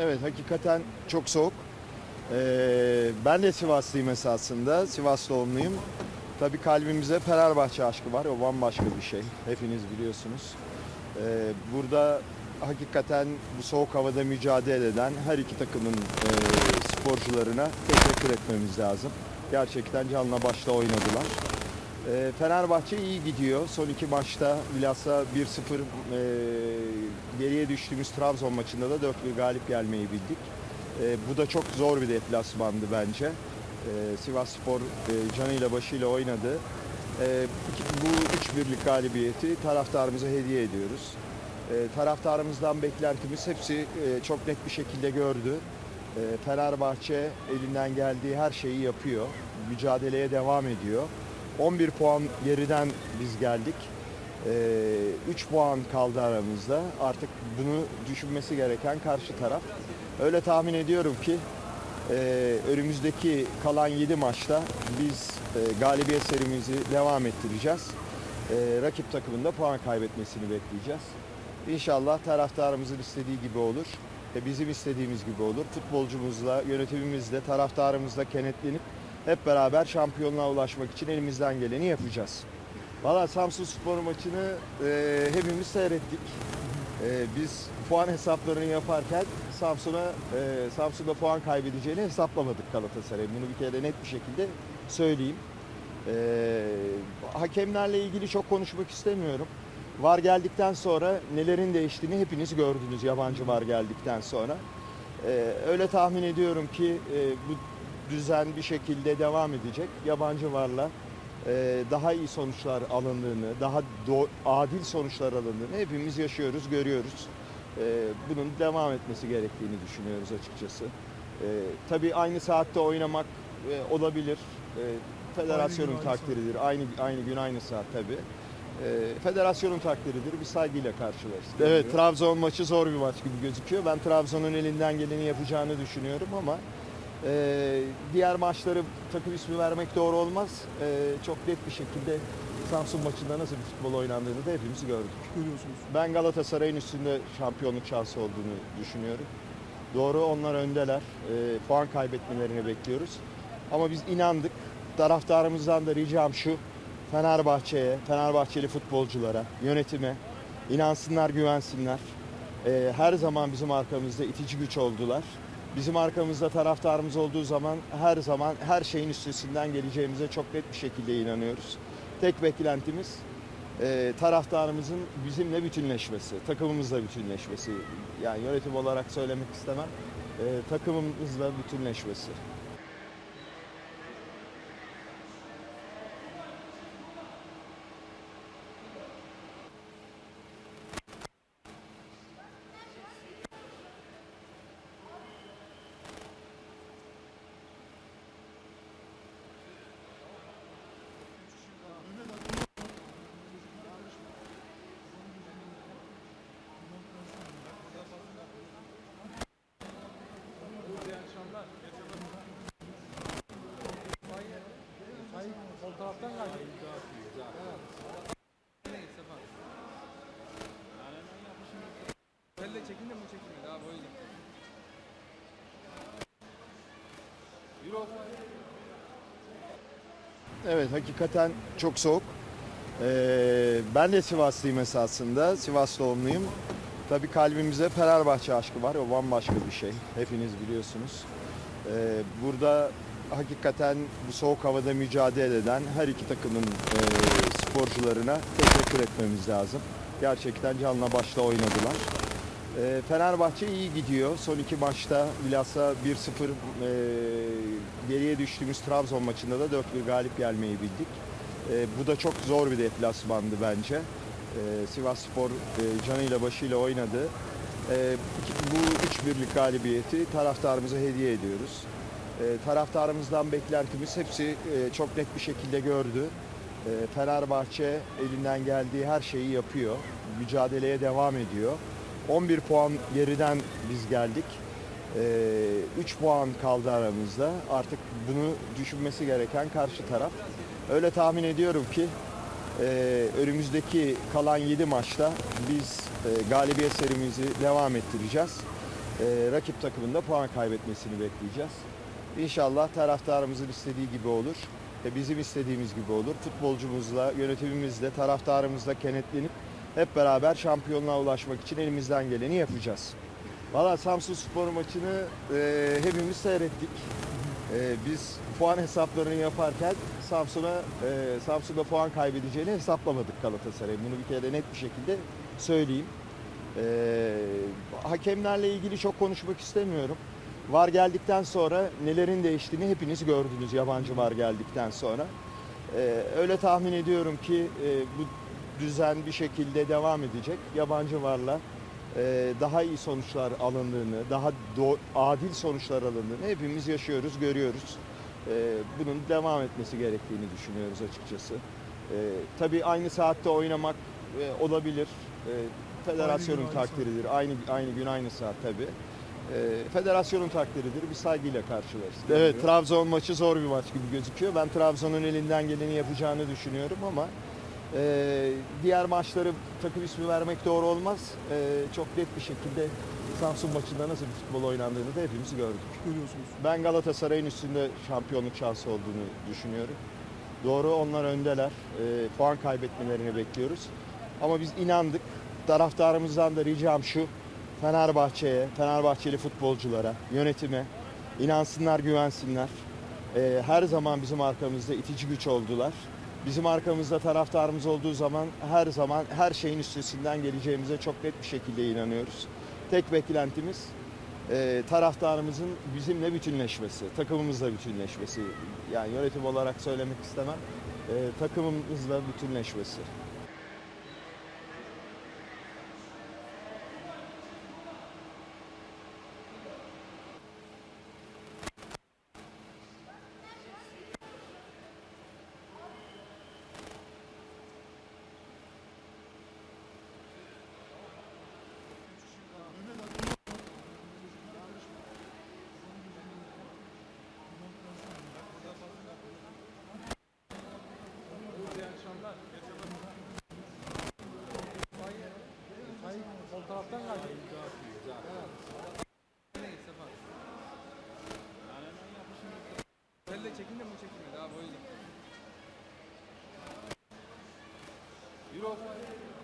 Evet hakikaten çok soğuk. Ee, ben de Sivaslıyım esasında. Sivas doğumluyum. Tabii kalbimizde Fenerbahçe aşkı var. O bambaşka bir şey. Hepiniz biliyorsunuz. Ee, burada hakikaten bu soğuk havada mücadele eden her iki takımın e, sporcularına teşekkür etmemiz lazım. Gerçekten canla başla oynadılar. Ee, Fenerbahçe iyi gidiyor. Son iki maçta bilhassa 1-0 e, geriye düştüğümüz Trabzon maçında da 4-1 galip gelmeyi bildik. E, bu da çok zor bir deplasmandı bence. E, Sivas Spor e, canıyla başıyla oynadı. E, bu 3-1'lik galibiyeti taraftarımıza hediye ediyoruz. E, taraftarımızdan beklentimiz hepsi e, çok net bir şekilde gördü. E, Fenerbahçe elinden geldiği her şeyi yapıyor. Mücadeleye devam ediyor. 11 puan geriden biz geldik. 3 puan kaldı aramızda. Artık bunu düşünmesi gereken karşı taraf. Öyle tahmin ediyorum ki e, önümüzdeki kalan 7 maçta biz e, galibiyet serimizi devam ettireceğiz. E, rakip takımın da puan kaybetmesini bekleyeceğiz. İnşallah taraftarımızın istediği gibi olur. ve bizim istediğimiz gibi olur. Futbolcumuzla, yönetimimizle, taraftarımızla kenetlenip hep beraber şampiyonluğa ulaşmak için elimizden geleni yapacağız. Valla Samsun Spor maçını e, hepimiz seyrettik. E, biz puan hesaplarını yaparken Samsun'a e, Samsun'da puan kaybedeceğini hesaplamadık Galatasaray'ın. Bunu bir kere net bir şekilde söyleyeyim. E, hakemlerle ilgili çok konuşmak istemiyorum. VAR geldikten sonra nelerin değiştiğini hepiniz gördünüz yabancı VAR geldikten sonra. E, öyle tahmin ediyorum ki e, bu düzen bir şekilde devam edecek. Yabancı VAR'la e, daha iyi sonuçlar alındığını, daha do- adil sonuçlar alındığını hepimiz yaşıyoruz, görüyoruz. E, bunun devam etmesi gerektiğini düşünüyoruz açıkçası. E, tabii aynı saatte oynamak e, olabilir. E, federasyonun Aynı gün, aynı takdiridir. Aynı aynı gün aynı saat tabii. E, federasyonun takdiridir. Bir saygıyla karşılarız. Evet, Trabzon maçı zor bir maç gibi gözüküyor. Ben Trabzon'un elinden geleni yapacağını düşünüyorum ama ee, diğer maçları takım ismi vermek doğru olmaz. Ee, çok net bir şekilde Samsun maçında nasıl bir futbol oynandığını da hepimiz gördük. görüyorsunuz. Ben Galatasaray'ın üstünde şampiyonluk şansı olduğunu düşünüyorum. Doğru onlar öndeler. Ee, puan kaybetmelerini bekliyoruz. Ama biz inandık. Taraftarımızdan da ricam şu. Fenerbahçe'ye, Fenerbahçeli futbolculara, yönetime inansınlar, güvensinler. Ee, her zaman bizim arkamızda itici güç oldular. Bizim arkamızda taraftarımız olduğu zaman her zaman her şeyin üstesinden geleceğimize çok net bir şekilde inanıyoruz. Tek beklentimiz e, taraftarımızın bizimle bütünleşmesi, takımımızla bütünleşmesi. Yani yönetim olarak söylemek istemem. E, takımımızla bütünleşmesi. Sol taraftan. Kelle çekin de mi çekilmedi abi o yüzden. Yürü olsun. Evet hakikaten çok soğuk. Ee, ben de Sivaslıyım esasında. Sivas doğumluyum. Tabii kalbimizde Fenerbahçe aşkı var. O bambaşka bir şey. Hepiniz biliyorsunuz. Ee, burada hakikaten bu soğuk havada mücadele eden her iki takımın e, sporcularına teşekkür etmemiz lazım. Gerçekten canla başla oynadılar. Ee, Fenerbahçe iyi gidiyor. Son iki maçta bilhassa 1-0 e, geriye düştüğümüz Trabzon maçında da 4-1 galip gelmeyi bildik. E, bu da çok zor bir deplasmandı bence. E, Sivas Spor e, canıyla başıyla oynadı. E, bu 3-1'lik galibiyeti taraftarımıza hediye ediyoruz. E, taraftarımızdan beklentimiz hepsi e, çok net bir şekilde gördü. E, Fenerbahçe elinden geldiği her şeyi yapıyor. Mücadeleye devam ediyor. 11 puan geriden biz geldik. 3 puan kaldı aramızda. Artık bunu düşünmesi gereken karşı taraf. Öyle tahmin ediyorum ki e, önümüzdeki kalan 7 maçta biz e, galibiyet serimizi devam ettireceğiz. e, rakip takımın da puan kaybetmesini bekleyeceğiz. İnşallah taraftarımızın istediği gibi olur. ve bizim istediğimiz gibi olur. Futbolcumuzla, yönetimimizle, taraftarımızla kenetlenip hep beraber şampiyonluğa ulaşmak için elimizden geleni yapacağız. Valla Samsun Spor maçını e, hepimiz seyrettik. E, biz puan hesaplarını yaparken Samsun'a e, Samsun'da puan kaybedeceğini hesaplamadık Galatasaray'ın. Bunu bir kere net bir şekilde söyleyeyim. E, hakemlerle ilgili çok konuşmak istemiyorum. VAR geldikten sonra nelerin değiştiğini hepiniz gördünüz yabancı VAR geldikten sonra. E, öyle tahmin ediyorum ki e, bu düzen bir şekilde devam edecek. Yabancı VAR'la e, daha iyi sonuçlar alındığını, daha do- adil sonuçlar alındığını hepimiz yaşıyoruz, görüyoruz. E, bunun devam etmesi gerektiğini düşünüyoruz açıkçası. E, tabii aynı saatte oynamak e, olabilir. E, federasyonun Aynı gün, aynı takdiridir. Aynı aynı gün aynı saat tabii. E, federasyonun takdiridir. Bir saygıyla karşılarız. Evet, Trabzon maçı zor bir maç gibi gözüküyor. Ben Trabzon'un elinden geleni yapacağını düşünüyorum ama ee, diğer maçları takım ismi vermek doğru olmaz. Ee, çok net bir şekilde Samsun maçında nasıl bir futbol oynandığını da hepimiz gördük. Görüyorsunuz. Ben Galatasaray'ın üstünde şampiyonluk şansı olduğunu düşünüyorum. Doğru onlar öndeler. Ee, puan kaybetmelerini bekliyoruz. Ama biz inandık. Taraftarımızdan da ricam şu. Fenerbahçe'ye, Fenerbahçeli futbolculara, yönetime inansınlar, güvensinler. Ee, her zaman bizim arkamızda itici güç oldular. Bizim arkamızda taraftarımız olduğu zaman her zaman her şeyin üstesinden geleceğimize çok net bir şekilde inanıyoruz. Tek beklentimiz e, taraftarımızın bizimle bütünleşmesi, takımımızla bütünleşmesi. Yani yönetim olarak söylemek istemem. E, takımımızla bütünleşmesi. Sol taraftan kaydı. Elle çekin de mi çekilmedi abi o yüzden. Osman.